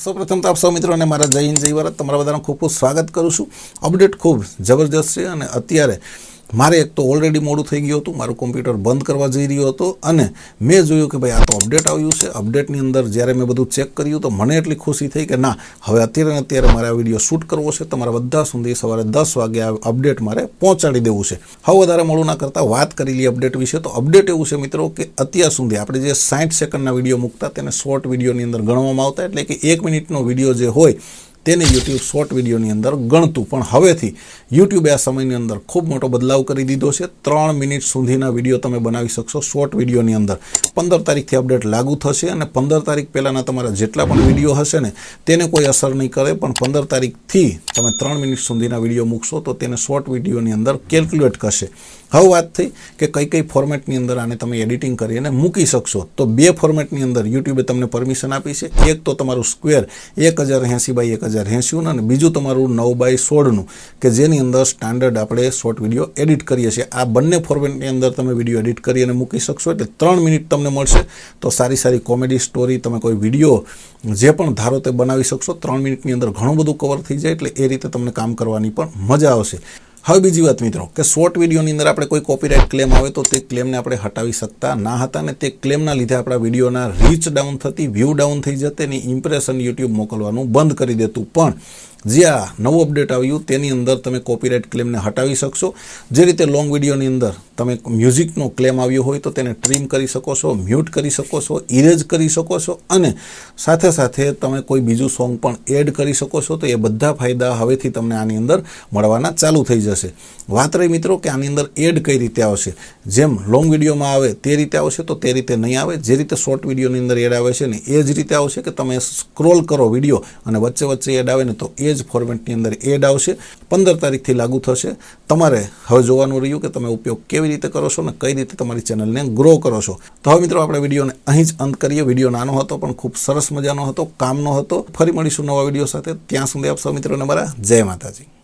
સૌપ્રથમ તો આપ સૌ મિત્રોને મારા જય હિન્દ જય ભારત. તમારા બધાનું ખૂબ ખૂબ સ્વાગત કરું છું. અપડેટ ખૂબ જબરજસ્ત છે અને અત્યારે મારે એક તો ઓલરેડી મોડું થઈ ગયું હતું, મારું કોમ્પ્યુટર બંધ કરવા જઈ રહ્યો હતો અને મેં જોયું કે ભાઈ આ તો અપડેટ આવ્યું છે. અપડેટની અંદર જ્યારે મેં બધું ચેક કર્યું તો મને એટલી ખુશી થઈ કે ના, હવે અત્યારે ને અત્યારે મારે આ વીડિયો શૂટ કરવો છે. તમારા બધા સુધી સવારે દસ વાગે આ અપડેટ મારે પહોંચાડી દેવું છે. હવે વધારે મોડું ના કરતાં વાત કરી અપડેટ વિશે. તો અપડેટ એવું છે મિત્રો કે અત્યાર સુધી આપણે જે સાઠ સેકન્ડના વીડિયો મૂકતા તેને શોર્ટ વિડીયોની અંદર ગણવામાં આવતા. એટલે કે એક મિનિટનો વીડિયો જે હોય તેને યુટ્યુબ શોર્ટ વિડીયોની અંદર ગણતું. પણ હવેથી યુટ્યુબે આ સમયની અંદર ખૂબ મોટો બદલાવ કરી દીધો છે. ત્રણ મિનિટ સુધીના વીડિયો તમે બનાવી શકશો શોર્ટ વિડીયોની અંદર. પંદર તારીખથી અપડેટ લાગુ થશે અને પંદર તારીખ પહેલાંના તમારા જેટલા પણ વીડિયો હશે ને, તેને કોઈ અસર નહીં કરે, પણ પંદર તારીખથી તમે ત્રણ મિનિટ સુધીના વીડિયો મૂકશો તો તેને શોર્ટ વિડીયોની અંદર કેલ્ક્યુલેટ કરશે. હવે વાત થઈ કે કઈ કઈ ફોર્મેટની અંદર આને તમે એડિટિંગ કરીને મૂકી શકશો. તો બે ફોર્મેટની અંદર યુટ્યુબે તમને પરમિશન આપી છે. એક તો તમારું સ્ક્વેર એક હજાર એંસી બાય એક હજાર એંસીનું અને બીજું તમારું નવ બાય સોળનું, કે જેની અંદર સ્ટાન્ડર્ડ આપણે શોર્ટ વીડિયો એડિટ કરીએ છીએ. આ બંને ફોર્મેટની અંદર તમે વીડિયો એડિટ કરી અને મૂકી શકશો એટલે ત્રણ મિનિટ તમને મળશે. તો સારી સારી કોમેડી સ્ટોરી, તમે કોઈ વીડિયો જે પણ ધારો તે બનાવી શકશો, ત્રણ મિનિટની અંદર ઘણું બધું કવર થઈ જાય એટલે એ રીતે તમને કામ કરવાની પણ મજા આવશે. હવે બીજી વાત મિત્રો, કે શોર્ટ વિડીયોની અંદર આપણે કોઈ કોપીરાઇટ ક્લેમ આવે તો તે ક્લેમને આપણે હટાવી શકતા ના હતા અને તે ક્લેમના લીધે આપણા વિડીયોના રીચ ડાઉન થતી વ્યૂ ડાઉન થઈ જતી એની ઇમ્પ્રેશન યુટ્યુબ મોકલવાનું બંધ કરી દેતું. પણ જે આ નવું અપડેટ આવ્યું, તેની અંદર તમે કોપીરાઇટ ક્લેમને હટાવી શકશો. જે રીતે લોંગ વિડીયોની અંદર તમે મ્યુઝિકનો ક્લેમ આવ્યો હોય તો તેને ટ્રીમ કરી શકો છો મ્યુટ કરી શકો છો ઇરેઝ કરી શકો છો અને સાથે સાથે તમે કોઈ બીજું સોંગ પણ એડ કરી શકો છો તો એ બધા ફાયદા હવેથી તમને આની અંદર મળવાના ચાલુ થઈ જશે. વાત રહી મિત્રો કે આની અંદર એડ કઈ રીતે આવશે. જેમ લોંગ વિડીયોમાં આવે તે રીતે આવશે તો તે રીતે નહીં આવે. જે રીતે શોર્ટ વિડીયોની અંદર એડ આવે છે ને એ જ રીતે આવશે કે તમે સ્ક્રોલ કરો વીડિયો અને વચ્ચે વચ્ચે એડ આવે ને તો એ જ ફોર્મેટની અંદર એડ આવશે. પંદર તારીખથી લાગુ થશે. તમારે હવે જોવાનું રહ્યું કે તમે ઉપયોગ કેવી રીતે કરો છો અને કઈ રીતે તમારી ચેનલને ગ્રો કરો છો. તો હવે મિત્રો આપણે વિડીયોને અહીં જ અંત કરીએ. વીડિયો નાનો હતો પણ ખૂબ સરસ મજાનો હતો, કામનો હતો. ફરી મળીશું નવા વીડિયો સાથે. ત્યાં સુધી આપ સૌ મિત્રોને મારા જય માતાજી.